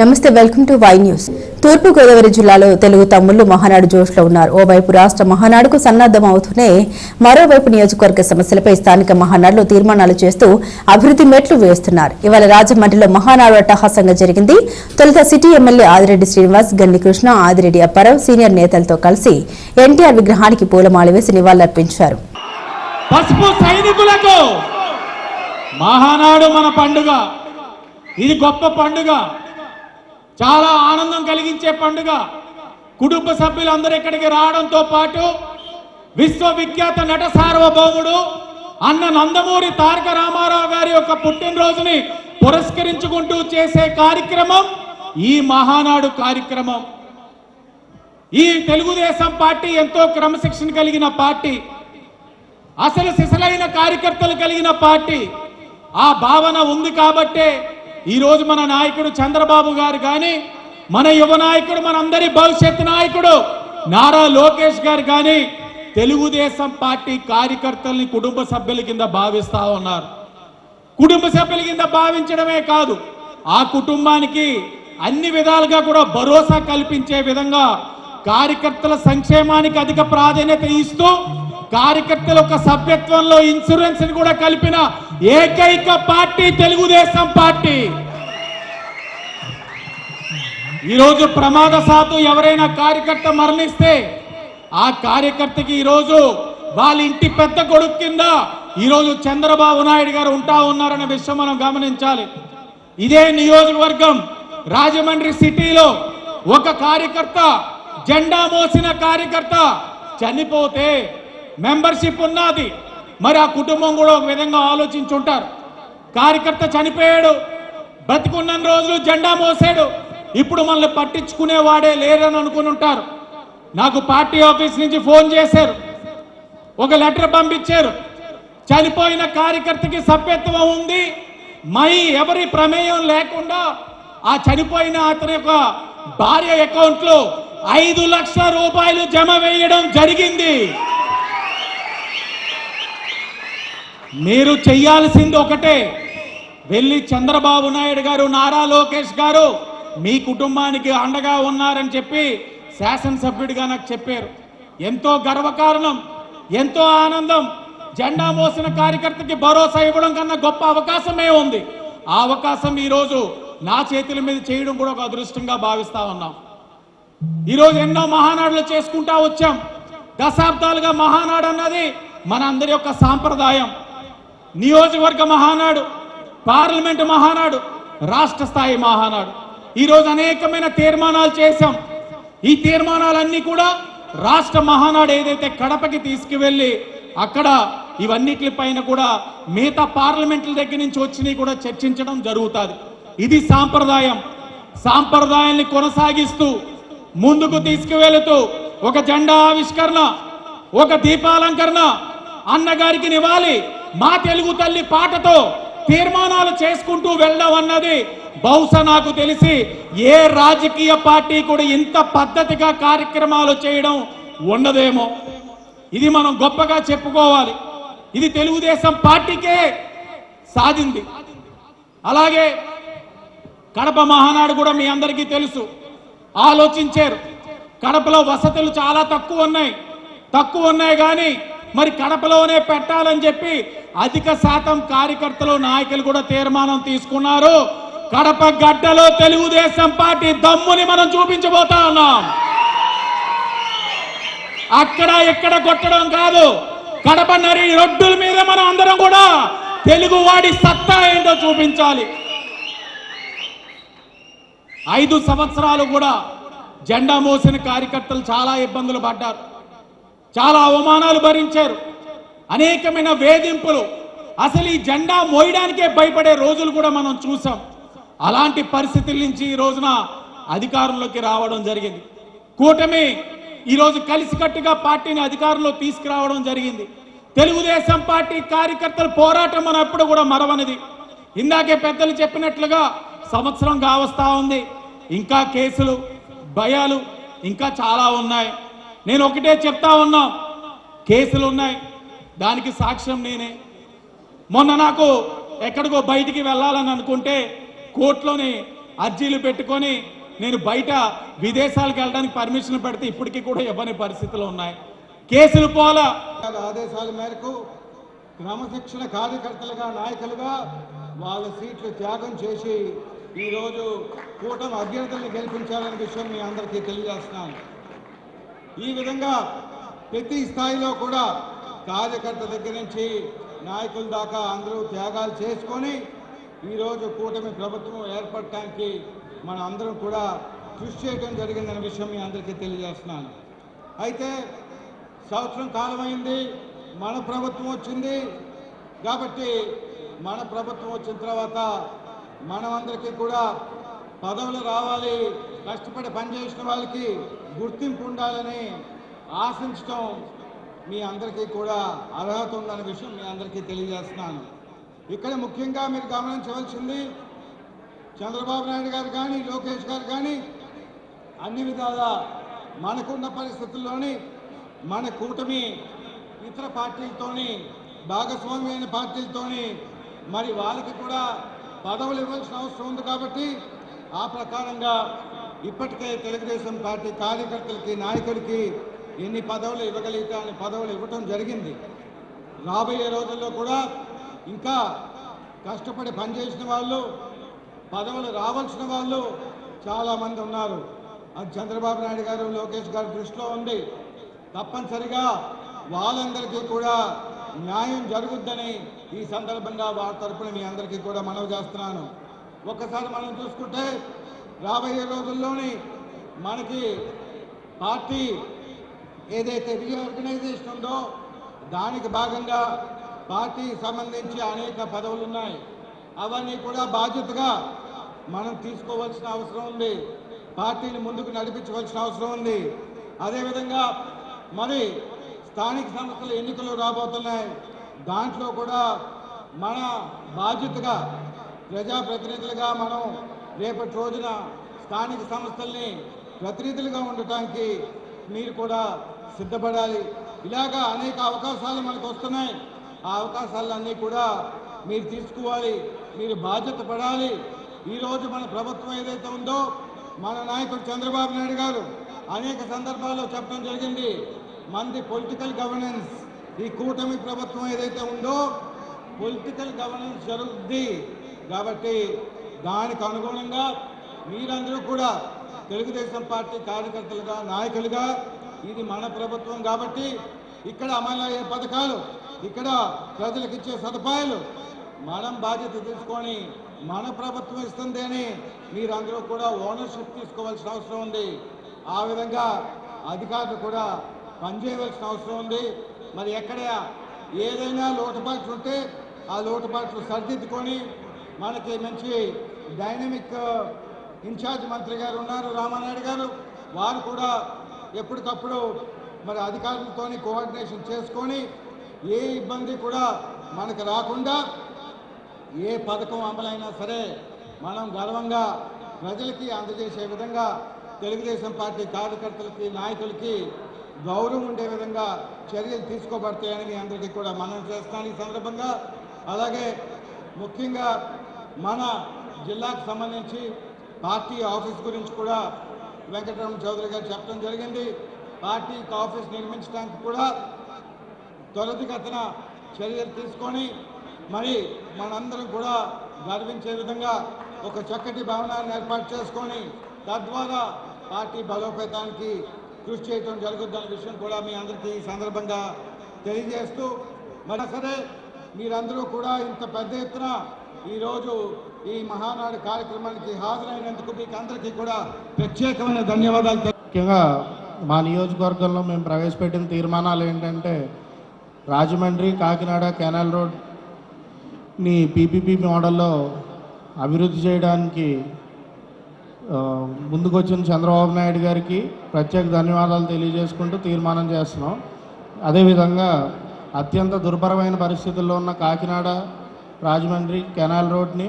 నమస్తే welcome to Y news. తూర్పు గోదావరి జిల్లాలో తెలుగు తమ్ముళ్ళు మహానాడు జోష్లో ఉన్నారు. ఓవైపు రాష్ట్ర మహానాడుకు సన్నద్దం అవుతూనే మరోవైపు నియోజకవర్గ సమస్యలపై స్థానిక మహానాడులో తీర్మానాలు చేస్తూ అభివృద్ధి మెట్లు వేస్తున్నారు. ఇవాళ రాజమండ్రిలో మహానాడు అట్టహాసంగా జరిగింది. తొలుత city MLA Adireddy Srinivas Ganni Krishna Adireddy Apparao senior నేతలతో కలిసి ఎన్టీఆర్ విగ్రహానికి పూలమాల వేసి నివాళులర్పించారు. పసుపు సైనికులకు మహానాడు మన పండుగ. ఇది గొప్ప పండుగ. చాలా ఆనందం కలిగించే పండుగ. కుటుంబ సభ్యులందరూ ఇక్కడికి రావడంతో పాటు విశ్వవిఖ్యాత నట సార్వభౌముడు అన్న నందమూరి తారక రామారావు గారి యొక్క పుట్టినరోజుని పురస్కరించుకుంటూ చేసే కార్యక్రమం ఈ మహానాడు కార్యక్రమం. ఈ తెలుగుదేశం పార్టీ ఎంతో క్రమశిక్షణ కలిగిన పార్టీ. అసలు సిసలైన కార్యకర్తలు కలిగిన పార్టీ. ఆ భావన ఉంది కాబట్టే ఈరోజు మన నాయకుడు చంద్రబాబు గారు కానీ మన యువ నాయకుడు మనందరి భవిష్యత్ నాయకుడు నారా లోకేష్ గారు కానీ తెలుగుదేశం పార్టీ కార్యకర్తల్ని కుటుంబ సభ్యుల కింద భావిస్తా ఉన్నారు. కుటుంబ సభ్యుల కింద భావించడమే కాదు ఆ కుటుంబానికి అన్ని విధాలుగా కూడా భరోసా కల్పించే విధంగా కార్యకర్తల సంక్షేమానికి అధిక ప్రాధాన్యత ఇస్తూ కార్యకర్తల యొక్క సభ్యత్వంలో ఇన్సూరెన్స్ కూడా కలిపిన ఏకైక పార్టీ తెలుగుదేశం పార్టీ. ఈరోజు ప్రమాద సాతు ఎవరైనా కార్యకర్త మరణిస్తే ఆ కార్యకర్తకి ఈరోజు వాళ్ళ ఇంటి పెద్ద కొడుకు కింద ఈరోజు చంద్రబాబు నాయుడు గారు ఉంటా ఉన్నారనే విషయం మనం గమనించాలి. ఇదే నియోజకవర్గం రాజమండ్రి సిటీలో ఒక కార్యకర్త జెండా మోసిన కార్యకర్త చనిపోతే మెంబర్షిప్ ఉన్నది. మరి ఆ కుటుంబం కూడా ఒక విధంగా ఆలోచించుంటారు. కార్యకర్త చనిపోయాడు బతికున్న రోజులు జెండా మోసాడు ఇప్పుడు మనల్ని పట్టించుకునేవాడే లేరని అనుకుని ఉంటారు. నాకు పార్టీ ఆఫీస్ నుంచి ఫోన్ చేశారు ఒక లెటర్ పంపించారు. చనిపోయిన కార్యకర్తకి సభ్యత్వం ఉంది మై ఎవరి ప్రమేయం లేకుండా ఆ చనిపోయిన అతని యొక్క భార్య అకౌంట్లో ఐదు లక్షల రూపాయలు జమ వేయడం జరిగింది. మీరు చెయ్యాల్సింది ఒకటే. వెళ్ళి చంద్రబాబు నాయుడు గారు నారా లోకేష్ గారు మీ కుటుంబానికి అండగా ఉన్నారని చెప్పి శాసనసభ్యుడిగా నాకు చెప్పారు. ఎంతో గర్వకారణం ఎంతో ఆనందం. జెండా మోసిన కార్యకర్తకి భరోసా ఇవ్వడం కన్నా గొప్ప అవకాశమే ఉంది. ఆ అవకాశం ఈరోజు నా చేతుల మీద చేయడం కూడా ఒక అదృష్టంగా భావిస్తా ఉన్నాం. ఈరోజు ఎన్నో మహానాడులు చేసుకుంటా వచ్చాం. దశాబ్దాలుగా మహానాడు అన్నది మన అందరి యొక్క సాంప్రదాయం. నియోజకవర్గ మహానాడు పార్లమెంటు మహానాడు రాష్ట్ర స్థాయి మహానాడు. ఈరోజు అనేకమైన తీర్మానాలు చేశాం. ఈ తీర్మానాలన్నీ కూడా రాష్ట్ర మహానాడు ఏదైతే కడపకి తీసుకువెళ్ళి అక్కడ ఇవన్నిటి పైన కూడా మిగతా పార్లమెంట్ల దగ్గర నుంచి వచ్చినవి కూడా చర్చించడం జరుగుతుంది. ఇది సాంప్రదాయం. సాంప్రదాయాన్ని కొనసాగిస్తూ ముందుకు తీసుకువెళుతూ ఒక జెండా ఆవిష్కరణ ఒక దీపాలంకరణ అన్నగారికి నివాలి మా తెలుగు తల్లి పాటతో తీర్మానాలు చేసుకుంటూ వెళ్ళడం అన్నది బహుశా నాకు తెలిసి ఏ రాజకీయ పార్టీ కూడా ఇంత పద్ధతిగా కార్యక్రమాలు చేయడం ఉండదేమో. ఇది మనం గొప్పగా చెప్పుకోవాలి. ఇది తెలుగుదేశం పార్టీకే సాధింది. అలాగే కడప మహానాడు కూడా మీ అందరికీ తెలుసు. ఆలోచించారు. కడపలో వసతులు చాలా తక్కువ ఉన్నాయి. తక్కువ ఉన్నాయి కానీ మరి కడపలోనే పెట్టాలని చెప్పి అధిక శాతం కార్యకర్తలు నాయకులు కూడా తీర్మానం తీసుకున్నారు. కడప గడ్డలో తెలుగుదేశం పార్టీ దమ్ముని మనం చూపించబోతా ఉన్నాం. అక్కడ ఎక్కడ కొట్టడం కాదు. కడప నరి రొడ్డుల మీద మనం అందరం కూడా తెలుగు వాడి సత్తా ఏంటో చూపించాలి. ఐదు సంవత్సరాలు కూడా జెండా మోసిన కార్యకర్తలు చాలా ఇబ్బందులు పడ్డారు. చాలా అవమానాలు భరించారు. అనేకమైన వేధింపులు. అసలు ఈ జెండా మోయడానికే భయపడే రోజులు కూడా మనం చూసాం. అలాంటి పరిస్థితుల నుంచి ఈ రోజున అధికారంలోకి రావడం జరిగింది. కూటమి ఈరోజు కలిసికట్టుగా పార్టీని అధికారంలో తీసుకురావడం జరిగింది. తెలుగుదేశం పార్టీ కార్యకర్తల పోరాటం మనం ఎప్పుడు కూడా మరవనిది. ఇందాకే పెద్దలు చెప్పినట్లుగా సంవత్సరం కావస్తా ఉంది. ఇంకా కేసులు భయాలు ఇంకా చాలా ఉన్నాయి. నేను ఒకటే చెప్తా ఉన్నా. కేసులు ఉన్నాయి. దానికి సాక్ష్యం నేనే. మొన్న నాకు ఎక్కడికో బయటికి వెళ్ళాలని అనుకుంటే కోర్టులోని అర్జీలు పెట్టుకొని నేను బయట విదేశాలకు వెళ్ళడానికి పర్మిషన్ పెడితే ఇప్పటికీ కూడా ఇవ్వని పరిస్థితులు ఉన్నాయి. కేసులు పోలా ఆదేశాల మేరకు క్రమశిక్షణ కార్యకర్తలుగా నాయకులుగా వాళ్ళ సీట్లు త్యాగం చేసి ఈరోజు కూటమి అభ్యర్థుల్ని గెలిపించాలనే విషయం మీ అందరికీ తెలియజేస్తున్నాను. ఈ విధంగా ప్రతి స్థాయిలో కూడా కార్యకర్త దగ్గర నుంచి నాయకుల దాకా అందరూ త్యాగాలు చేసుకొని ఈరోజు కూటమి ప్రభుత్వం ఏర్పడటానికి మన అందరం కూడా కృషి చేయడం జరిగిందనే విషయం మీ అందరికీ తెలియజేస్తున్నాను. అయితే సంవత్సరం కాలమైంది మన ప్రభుత్వం వచ్చింది కాబట్టి మన ప్రభుత్వం వచ్చిన తర్వాత మనమందరికీ కూడా పదవులు రావాలి కష్టపడి పనిచేసిన వాళ్ళకి గుర్తింపు ఉండాలని ఆశించటం మీ అందరికీ కూడా అర్హత ఉందనే విషయం మీ అందరికీ తెలియజేస్తున్నాను. ఇక్కడ ముఖ్యంగా మీరు గమనించవలసింది చంద్రబాబు నాయుడు గారు కానీ లోకేష్ గారు కానీ అన్ని విధాల మనకున్న పరిస్థితుల్లోని మన కూటమి ఇతర పార్టీలతోని భాగస్వామ్యమైన పార్టీలతోని మరి వాళ్ళకి కూడా పదవులు ఇవ్వాల్సిన అవసరం ఉంది కాబట్టి ఆ ప్రకారంగా ఇప్పటికే తెలుగుదేశం పార్టీ కార్యకర్తలకి నాయకుడికి ఎన్ని పదవులు ఇవ్వగలిగితే అన్ని పదవులు ఇవ్వటం జరిగింది. రాబోయే రోజుల్లో కూడా ఇంకా కష్టపడి పనిచేసిన వాళ్ళు పదవులు రావాల్సిన వాళ్ళు చాలామంది ఉన్నారు. అది చంద్రబాబు నాయుడు గారు లోకేష్ గారి దృష్టిలో ఉంది. తప్పనిసరిగా వాళ్ళందరికీ కూడా న్యాయం జరుగుద్దని ఈ సందర్భంగా వారి తరపున మీ అందరికీ కూడా మనవి చేస్తున్నాను. ఒక్కసారి మనం చూసుకుంటే రాబోయే రోజుల్లోని మనకి పార్టీ ఏదైతే రీఆర్గనైజేషన్ ఉందో దానికి భాగంగా పార్టీకి సంబంధించి అనేక పదవులు ఉన్నాయి. అవన్నీ కూడా బాధ్యతగా మనం తీసుకోవాల్సిన అవసరం ఉంది. పార్టీని ముందుకు నడిపించవలసిన అవసరం ఉంది. అదేవిధంగా మరి స్థానిక సంస్థల ఎన్నికలు రాబోతున్నాయి. దాంట్లో కూడా మన బాధ్యతగా ప్రజాప్రతినిధులుగా మనం రేపటి రోజున స్థానిక సంస్థల్ని ప్రతినిధులుగా ఉండటానికి మీరు కూడా సిద్ధపడాలి. ఇలాగా అనేక అవకాశాలు మనకు వస్తున్నాయి. ఆ అవకాశాలన్నీ కూడా మీరు తీసుకోవాలి. మీరు బాధ్యత పడాలి. ఈరోజు మన ప్రభుత్వం ఏదైతే ఉందో మన నాయకుడు చంద్రబాబు నాయుడు గారు అనేక సందర్భాల్లో చెప్పడం జరిగింది. మంది పొలిటికల్ గవర్నెన్స్ ఈ కూటమి ప్రభుత్వం ఏదైతే ఉందో పొలిటికల్ గవర్నెన్స్ జరుగుద్ది. కాబట్టి దానికి అనుగుణంగా మీరందరూ కూడా తెలుగుదేశం పార్టీ కార్యకర్తలుగా నాయకులుగా ఇది మన ప్రభుత్వం కాబట్టి ఇక్కడ అమలయ్యే పథకాలు ఇక్కడ ప్రజలకు ఇచ్చే సదుపాయాలు మనం బాధ్యత తీసుకొని మన ప్రభుత్వం ఇస్తుంది అని మీరందరూ కూడా ఓనర్షిప్ తీసుకోవాల్సిన అవసరం ఉంది. ఆ విధంగా అధికారులు కూడా పనిచేయవలసిన అవసరం ఉంది. మరి ఎక్కడ ఏదైనా లోటుపాట్లు ఉంటే ఆ లోటుపాట్లు సరిదిద్దుకొని మనకి మంచి డైనమిక్ ఇన్ఛార్జ్ మంత్రి గారు ఉన్నారు రామానాయుడు గారు. వారు కూడా ఎప్పటికప్పుడు మరి అధికారులతోని కోఆర్డినేషన్ చేసుకొని ఏ ఇబ్బంది కూడా మనకు రాకుండా ఏ పథకం అమలైనా సరే మనం గర్వంగా ప్రజలకి అందజేసే విధంగా తెలుగుదేశం పార్టీ కార్యకర్తలకి నాయకులకి గౌరవం ఉండే విధంగా చర్యలు తీసుకోబడతాయని మీ అందరికీ కూడా మనం చేస్తాను ఈ సందర్భంగా. అలాగే ముఖ్యంగా మన జిల్లాకు సంబంధించి పార్టీ ఆఫీస్ గురించి కూడా వెంకటరమణ చౌదరి గారు చెప్పడం జరిగింది. పార్టీకి ఆఫీస్ నిర్మించడానికి కూడా త్వరితగతన చర్యలు తీసుకొని మరి మనందరం కూడా గర్వించే విధంగా ఒక చక్కటి భవనాన్ని ఏర్పాటు చేసుకొని తద్వారా పార్టీ బలోపేతానికి కృషి చేయడం జరుగుతుందనే విషయం కూడా మీ అందరికీ ఈ సందర్భంగా తెలియజేస్తూ మరి సరే మీరందరూ కూడా ఇంత పెద్ద ఎత్తున ఈరోజు ఈ మహానాడు కార్యక్రమానికి హాజరైనందుకు మీకు అందరికీ కూడా ప్రత్యేకమైన ధన్యవాదాలు ముఖ్యంగా మా నియోజకవర్గంలో మేము ప్రవేశపెట్టిన తీర్మానాలు ఏంటంటే రాజమండ్రి కాకినాడ కెనాల్ రోడ్ని పీపీపీ మోడల్లో అభివృద్ధి చేయడానికి ముందుకొచ్చిన చంద్రబాబు నాయుడు గారికి ప్రత్యేక ధన్యవాదాలు తెలియజేసుకుంటూ తీర్మానం చేస్తున్నాం. అదేవిధంగా అత్యంత దుర్భరమైన పరిస్థితుల్లో ఉన్న కాకినాడ రాజమండ్రి కెనాల్ రోడ్ని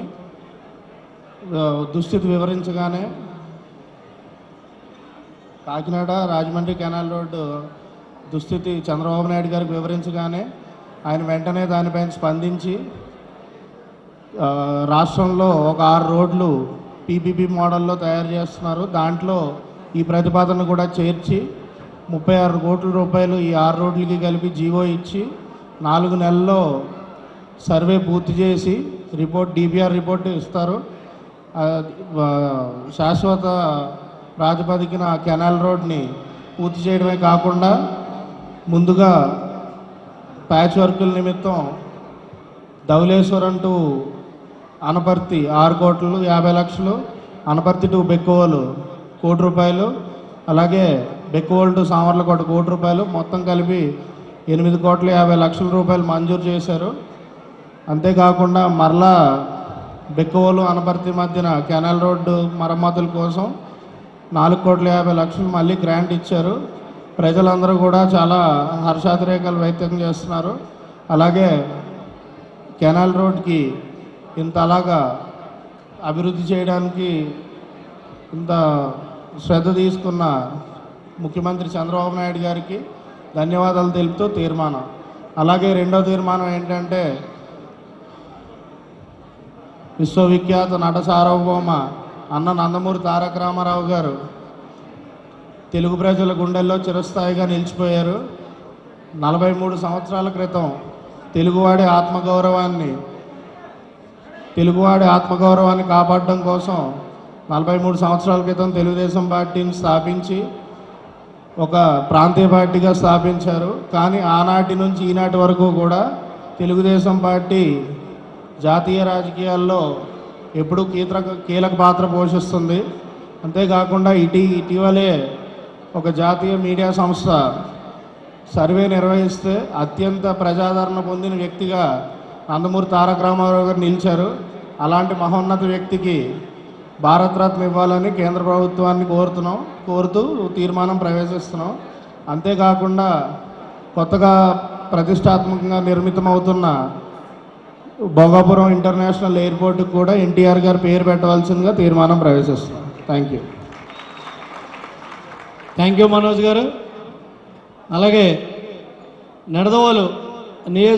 దుస్థితి వివరించగానే కాకినాడ రాజమండ్రి కెనాల్ రోడ్డు దుస్థితి చంద్రబాబు నాయుడు గారికి వివరించగానే ఆయన వెంటనే దానిపైన స్పందించి రాష్ట్రంలో ఒక ఆరు రోడ్లు పీపీపీ మోడల్లో తయారు చేస్తున్నారు. దాంట్లో ఈ ప్రతిపాదన కూడా చేర్చి ముప్పై ఆరు కోట్ల రూపాయలు ఈ ఆరు రోడ్లకి కలిపి జీవో ఇచ్చి నాలుగు నెలల్లో సర్వే పూర్తి చేసి రిపోర్ట్ డిబిఆర్ రిపోర్ట్ ఇస్తారు. శాశ్వత ప్రాతిపదికన కెనాల్ రోడ్ని పూర్తి చేయడమే కాకుండా ముందుగా ప్యాచ్ వర్కుల నిమిత్తం ధవలేశ్వరం టు అనపర్తి ఆరు కోట్లు యాభై లక్షలు అనపర్తి టు బెక్కువలు కోటి రూపాయలు అలాగే బెక్కువలు టు సామర్లకోట కోటి రూపాయలు మొత్తం కలిపి ఎనిమిది కోట్ల యాభై లక్షల రూపాయలు మంజూరు చేశారు. అంతేకాకుండా మరలా బెక్కువలు అనపర్తి మధ్యన కెనాల్ రోడ్డు మరమ్మతుల కోసం నాలుగు కోట్ల యాభై లక్షలు మళ్ళీ గ్రాంట్ ఇచ్చారు. ప్రజలందరూ కూడా చాలా హర్షాతిరేకాలు వ్యక్తం చేస్తున్నారు. అలాగే కెనాల్ రోడ్కి ఇంత అలాగా అభివృద్ధి చేయడానికి ఇంత శ్రద్ధ తీసుకున్న ముఖ్యమంత్రి చంద్రబాబు నాయుడు గారికి ధన్యవాదాలు తెలుపుతూ తీర్మానం. అలాగే రెండో తీర్మానం ఏంటంటే విశ్వవిఖ్యాత నట సార్వభౌమ అన్న నందమూరి తారక రామారావు గారు తెలుగు ప్రజల గుండెల్లో చిరస్థాయిగా నిలిచిపోయారు. నలభై మూడు సంవత్సరాల క్రితం తెలుగువాడి ఆత్మగౌరవాన్ని తెలుగువాడి ఆత్మగౌరవాన్ని కాపాడడం కోసం నలభై మూడు సంవత్సరాల క్రితం తెలుగుదేశం పార్టీని స్థాపించి ఒక ప్రాంతీయ పార్టీగా స్థాపించారు. కానీ ఆనాటి నుంచి ఈనాటి వరకు కూడా తెలుగుదేశం పార్టీ జాతీయ రాజకీయాల్లో ఎప్పుడూ కీలక కీలక పాత్ర పోషిస్తుంది. అంతేకాకుండా ఇటీ ఇటీవలే ఒక జాతీయ మీడియా సంస్థ సర్వే నిర్వహిస్తే అత్యంత ప్రజాదరణ పొందిన వ్యక్తిగా నందమూరి తారక రామారావు గారు నిలిచారు. అలాంటి మహోన్నత వ్యక్తికి భారతరత్న ఇవ్వాలని కేంద్ర ప్రభుత్వాన్ని కోరుతున్నాం కోరుతూ తీర్మానం ప్రవేశిస్తున్నాం. అంతేకాకుండా కొత్తగా ప్రతిష్టాత్మకంగా నిర్మితమవుతున్న భోగాపురం ఇంటర్నేషనల్ ఎయిర్పోర్ట్కి కూడా ఎన్టీఆర్ గారు పేరు పెట్టవలసిందిగా తీర్మానం ప్రవేశిస్తుంది thank you thank you Manoj garu. అలాగే నిడదవోలు నియోజక